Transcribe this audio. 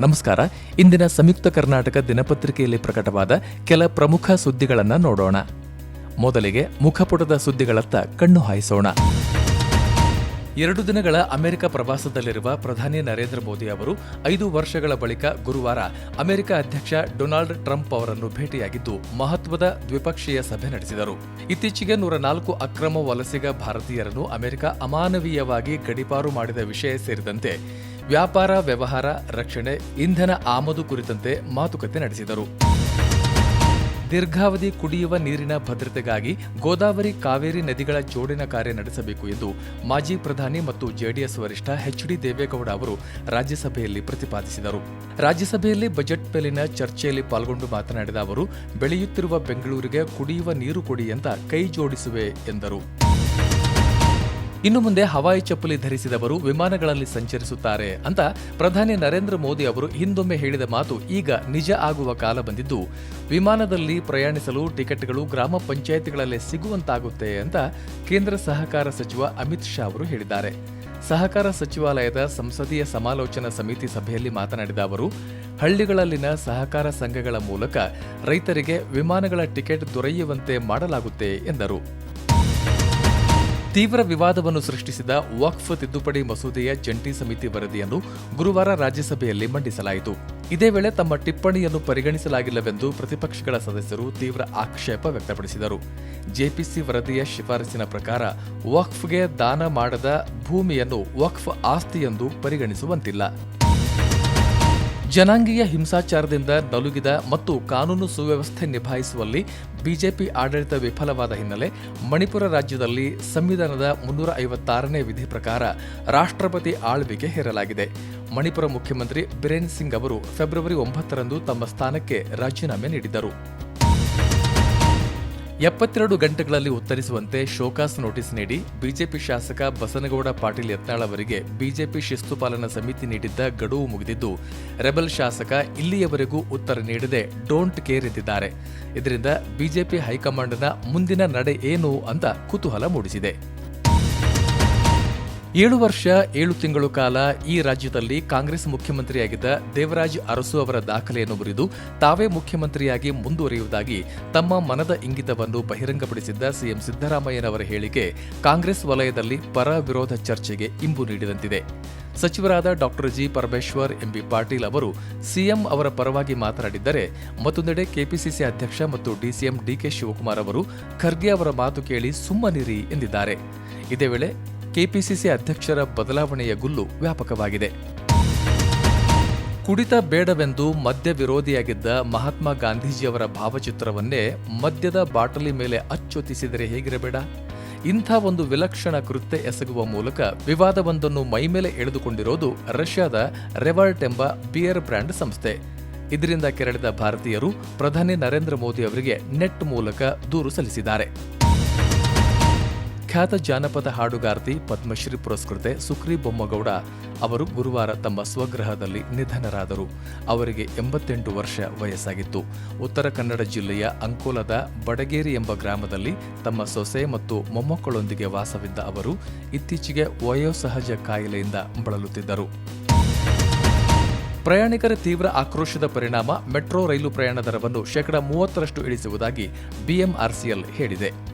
ನಮಸ್ಕಾರ. ಇಂದಿನ ಸಂಯುಕ್ತ ಕರ್ನಾಟಕ ದಿನಪತ್ರಿಕೆಯಲ್ಲಿ ಪ್ರಕಟವಾದ ಕೆಲ ಪ್ರಮುಖ ಸುದ್ದಿಗಳನ್ನು ನೋಡೋಣ. ಮೊದಲಿಗೆ ಮುಖಪುಟದ ಸುದ್ದಿಗಳತ್ತ ಕಣ್ಣು ಹಾಯಿಸೋಣ. ಎರಡು ದಿನಗಳ ಅಮೆರಿಕ ಪ್ರವಾಸದಲ್ಲಿರುವ ಪ್ರಧಾನಿ ನರೇಂದ್ರ ಮೋದಿ ಅವರು ಐದು ವರ್ಷಗಳ ಬಳಿಕ ಗುರುವಾರ ಅಮೆರಿಕ ಅಧ್ಯಕ್ಷ ಡೊನಾಲ್ಡ್ ಟ್ರಂಪ್ ಅವರನ್ನು ಭೇಟಿಯಾಗಿದ್ದು ಮಹತ್ವದ ದ್ವಿಪಕ್ಷೀಯ ಸಭೆ ನಡೆಸಿದರು. ಇತ್ತೀಚೆಗೆ ನೂರ ನಾಲ್ಕು ಅಕ್ರಮ ವಲಸಿಗ ಭಾರತೀಯರನ್ನು ಅಮೆರಿಕ ಅಮಾನವೀಯವಾಗಿ ಗಡಿಪಾರು ಮಾಡಿದ ವಿಷಯ ಸೇರಿದಂತೆ ವ್ಯಾಪಾರ, ವ್ಯವಹಾರ, ರಕ್ಷಣೆ, ಇಂಧನ ಆಮದು ಕುರಿತಂತೆ ಮಾತುಕತೆ ನಡೆಸಿದರು. ದೀರ್ಘಾವಧಿ ಕುಡಿಯುವ ನೀರಿನ ಭದ್ರತೆಗಾಗಿ ಗೋದಾವರಿ, ಕಾವೇರಿ ನದಿಗಳ ಜೋಡಿನ ಕಾರ್ಯ ನಡೆಸಬೇಕು ಎಂದು ಮಾಜಿ ಪ್ರಧಾನಿ ಮತ್ತು ಜೆಡಿಎಸ್ ವರಿಷ್ಠ ಎಚ್ ಡಿ ದೇವೇಗೌಡ ಅವರು ರಾಜ್ಯಸಭೆಯಲ್ಲಿ ಪ್ರತಿಪಾದಿಸಿದರು. ರಾಜ್ಯಸಭೆಯಲ್ಲಿ ಬಜೆಟ್ ಮೇಲಿನ ಚರ್ಚೆಯಲ್ಲಿ ಪಾಲ್ಗೊಂಡು ಮಾತನಾಡಿದ ಅವರು, ಬೆಳೆಯುತ್ತಿರುವ ಬೆಂಗಳೂರಿಗೆ ಕುಡಿಯುವ ನೀರು ಕೊಡಿ ಅಂತ ಕೈ ಜೋಡಿಸುವೆ ಎಂದರು. ಇನ್ನು ಮುಂದೆ ಹವಾಯಿ ಚಪ್ಪಲಿ ಧರಿಸಿದವರು ವಿಮಾನಗಳಲ್ಲಿ ಸಂಚರಿಸುತ್ತಾರೆ ಅಂತ ಪ್ರಧಾನಿ ನರೇಂದ್ರ ಮೋದಿ ಅವರು ಹಿಂದೊಮ್ಮೆ ಹೇಳಿದ ಮಾತು ಈಗ ನಿಜ ಆಗುವ ಕಾಲ ಬಂದಿದ್ದು, ವಿಮಾನದಲ್ಲಿ ಪ್ರಯಾಣಿಸಲು ಟಿಕೆಟ್ಗಳು ಗ್ರಾಮ ಪಂಚಾಯಿತಿಗಳಲ್ಲೇ ಸಿಗುವಂತಾಗುತ್ತೆ ಅಂತ ಕೇಂದ್ರ ಸಹಕಾರ ಸಚಿವ ಅಮಿತ್ ಶಾ ಅವರು ಹೇಳಿದ್ದಾರೆ. ಸಹಕಾರ ಸಚಿವಾಲಯದ ಸಂಸದೀಯ ಸಮಾಲೋಚನಾ ಸಮಿತಿ ಸಭೆಯಲ್ಲಿ ಮಾತನಾಡಿದ ಅವರು, ಹಳ್ಳಿಗಳಲ್ಲಿನ ಸಹಕಾರ ಸಂಘಗಳ ಮೂಲಕ ರೈತರಿಗೆ ವಿಮಾನಗಳ ಟಿಕೆಟ್ ದೊರೆಯುವಂತೆ ಮಾಡಲಾಗುತ್ತೆ ಎಂದರು. ತೀವ್ರ ವಿವಾದವನ್ನು ಸೃಷ್ಟಿಸಿದ ವಕ್ಫ್ ತಿದ್ದುಪಡಿ ಮಸೂದೆಯ ಜಂಟಿ ಸಮಿತಿ ವರದಿಯನ್ನು ಗುರುವಾರ ರಾಜ್ಯಸಭೆಯಲ್ಲಿ ಮಂಡಿಸಲಾಯಿತು. ಇದೇ ವೇಳೆ ತಮ್ಮ ಟಿಪ್ಪಣಿಯನ್ನು ಪರಿಗಣಿಸಲಾಗಿಲ್ಲವೆಂದು ಪ್ರತಿಪಕ್ಷಗಳ ಸದಸ್ಯರು ತೀವ್ರ ಆಕ್ಷೇಪ ವ್ಯಕ್ತಪಡಿಸಿದರು. ಜೆಪಿಸಿ ವರದಿಯ ಶಿಫಾರಸಿನ ಪ್ರಕಾರ ವಕ್ಫ್ಗೆ ದಾನ ಮಾಡದ ಭೂಮಿಯನ್ನು ವಕ್ಫ್ ಆಸ್ತಿ ಎಂದು ಪರಿಗಣಿಸುವಂತಿಲ್ಲ. ಜನಾಂಗೀಯ ಹಿಂಸಾಚಾರದಿಂದ ನಲುಗಿದ ಮತ್ತು ಕಾನೂನು ಸುವ್ಯವಸ್ಥೆ ನಿಭಾಯಿಸುವಲ್ಲಿ ಬಿಜೆಪಿ ಆಡಳಿತ ವಿಫಲವಾದ ಹಿನ್ನೆಲೆ ಮಣಿಪುರ ರಾಜ್ಯದಲ್ಲಿ ಸಂವಿಧಾನದ ಮುನ್ನೂರ ಐವತ್ತಾರನೇ ವಿಧಿ ಪ್ರಕಾರ ರಾಷ್ಟ್ರಪತಿ ಆಳ್ವಿಕೆ ಹೇರಲಾಗಿದೆ. ಮಣಿಪುರ ಮುಖ್ಯಮಂತ್ರಿ ಬಿರೇನ್ ಸಿಂಗ್ ಅವರು ಫೆಬ್ರವರಿ ಒಂಬತ್ತರಂದು ತಮ್ಮ ಸ್ಥಾನಕ್ಕೆ ರಾಜೀನಾಮೆ ನೀಡಿದ್ದರು. ಎಪ್ಪತ್ತೆರಡು ಗಂಟೆಗಳಲ್ಲಿ ಉತ್ತರಿಸುವಂತೆ ಶೋಕಾಸ್ ನೋಟಿಸ್ ನೀಡಿ ಬಿಜೆಪಿ ಶಾಸಕ ಬಸನಗೌಡ ಪಾಟೀಲ್ ಯತ್ನಾಳ್ ಅವರಿಗೆ ಬಿಜೆಪಿ ಶಿಸ್ತು ಪಾಲನಾ ಸಮಿತಿ ನೀಡಿದ್ದ ಗಡುವು ಮುಗಿದಿದ್ದು, ರೆಬಲ್ ಶಾಸಕ ಇಲ್ಲಿಯವರೆಗೂ ಉತ್ತರ ನೀಡದೆ ಡೋಂಟ್ ಕೇರ್ ಎಂದಿದ್ದಾರೆ. ಇದರಿಂದ ಬಿಜೆಪಿ ಹೈಕಮಾಂಡ್ನ ಮುಂದಿನ ನಡೆ ಏನು ಅಂತ ಕುತೂಹಲ ಮೂಡಿಸಿದೆ. ಏಳು ವರ್ಷ, ಏಳು ತಿಂಗಳು ಕಾಲ ಈ ರಾಜ್ಯದಲ್ಲಿ ಕಾಂಗ್ರೆಸ್ ಮುಖ್ಯಮಂತ್ರಿಯಾಗಿದ್ದ ದೇವರಾಜ್ ಅರಸು ಅವರ ದಾಖಲೆಯನ್ನು ಮುರಿದು ತಾವೇ ಮುಖ್ಯಮಂತ್ರಿಯಾಗಿ ಮುಂದುವರಿಯುವುದಾಗಿ ತಮ್ಮ ಮನದ ಇಂಗಿತವನ್ನು ಬಹಿರಂಗಪಡಿಸಿದ್ದ ಸಿಎಂ ಸಿದ್ದರಾಮಯ್ಯನವರ ಹೇಳಿಕೆ ಕಾಂಗ್ರೆಸ್ ವಲಯದಲ್ಲಿ ಪರ ವಿರೋಧ ಚರ್ಚೆಗೆ ಇಂಬು ನೀಡಿದಂತಿದೆ. ಸಚಿವರಾದ doctor G Parameshwar MB Patil ಅವರು ಸಿಎಂ ಅವರ ಪರವಾಗಿ ಮಾತನಾಡಿದ್ದರೆ ಮತ್ತೊಂದೆಡೆ ಕೆಪಿಸಿಸಿ ಅಧ್ಯಕ್ಷ ಮತ್ತು ಡಿಸಿಎಂ ಡಿಕೆ ಶಿವಕುಮಾರ್ ಅವರು ಖರ್ಗೆ ಅವರ ಮಾತು ಕೇಳಿ ಸುಮ್ಮನಿರಿ ಎಂದಿದ್ದಾರೆ. ಇದೇ ವೇಳೆ ಕೆಪಿಸಿಸಿ ಅಧ್ಯಕ್ಷರ ಬದಲಾವಣೆಯ ಗುಲ್ಲು ವ್ಯಾಪಕವಾಗಿದೆ. ಕುಡಿತ ಬೇಡವೆಂದು ಮದ್ಯ ವಿರೋಧಿಯಾಗಿದ್ದ ಮಹಾತ್ಮ ಗಾಂಧೀಜಿಯವರ ಭಾವಚಿತ್ರವನ್ನೇ ಮದ್ಯದ ಬಾಟಲಿ ಮೇಲೆ ಅಚ್ಚೊತ್ತಿಸಿದರೆ ಹೇಗಿರಬೇಡ? ಇಂಥ ಒಂದು ವಿಲಕ್ಷಣ ಕೃತ್ಯ ಎಸಗುವ ಮೂಲಕ ವಿವಾದವೊಂದನ್ನು ಮೈಮೇಲೆ ಎಳೆದುಕೊಂಡಿರೋದು ರಷ್ಯಾದ ರೆವರ್ಟ್ ಎಂಬ ಬಿಯರ್ ಬ್ರ್ಯಾಂಡ್ ಸಂಸ್ಥೆ. ಇದರಿಂದ ಕೆರಳಿದ ಭಾರತೀಯರು ಪ್ರಧಾನಿ ನರೇಂದ್ರ ಮೋದಿ ಅವರಿಗೆ ನೆಟ್ ಮೂಲಕ ದೂರು ಸಲ್ಲಿಸಿದ್ದಾರೆ. ಖ್ಯಾತ ಜಾನಪದ ಹಾಡುಗಾರ್ತಿ ಪದ್ಮಶ್ರೀ ಪುರಸ್ಕೃತೆ ಸುಕ್ರಿ ಬೊಮ್ಮಗೌಡ ಅವರು ಗುರುವಾರ ತಮ್ಮ ಸ್ವಗೃಹದಲ್ಲಿ ನಿಧನರಾದರು. ಅವರಿಗೆ ಎಂಬತ್ತೆಂಟು ವರ್ಷ ವಯಸ್ಸಾಗಿತ್ತು. ಉತ್ತರ ಕನ್ನಡ ಜಿಲ್ಲೆಯ ಅಂಕೋಲದ ಬಡಗೇರಿ ಎಂಬ ಗ್ರಾಮದಲ್ಲಿ ತಮ್ಮ ಸೊಸೆ ಮತ್ತು ಮೊಮ್ಮಕ್ಕಳೊಂದಿಗೆ ವಾಸವಿದ್ದ ಅವರು ಇತ್ತೀಚೆಗೆ ವಯೋಸಹಜ ಕಾಯಿಲೆಯಿಂದ ಬಳಲುತ್ತಿದ್ದರು. ಪ್ರಯಾಣಿಕರ ತೀವ್ರ ಆಕ್ರೋಶದ ಪರಿಣಾಮ ಮೆಟ್ರೋ ರೈಲು ಪ್ರಯಾಣ ದರವನ್ನು ಶೇಕಡಾ ಮೂವತ್ತರಷ್ಟು ಇಳಿಸುವುದಾಗಿ ಬಿಎಂಆರ್ಸಿಎಲ್ ಹೇಳಿದೆ.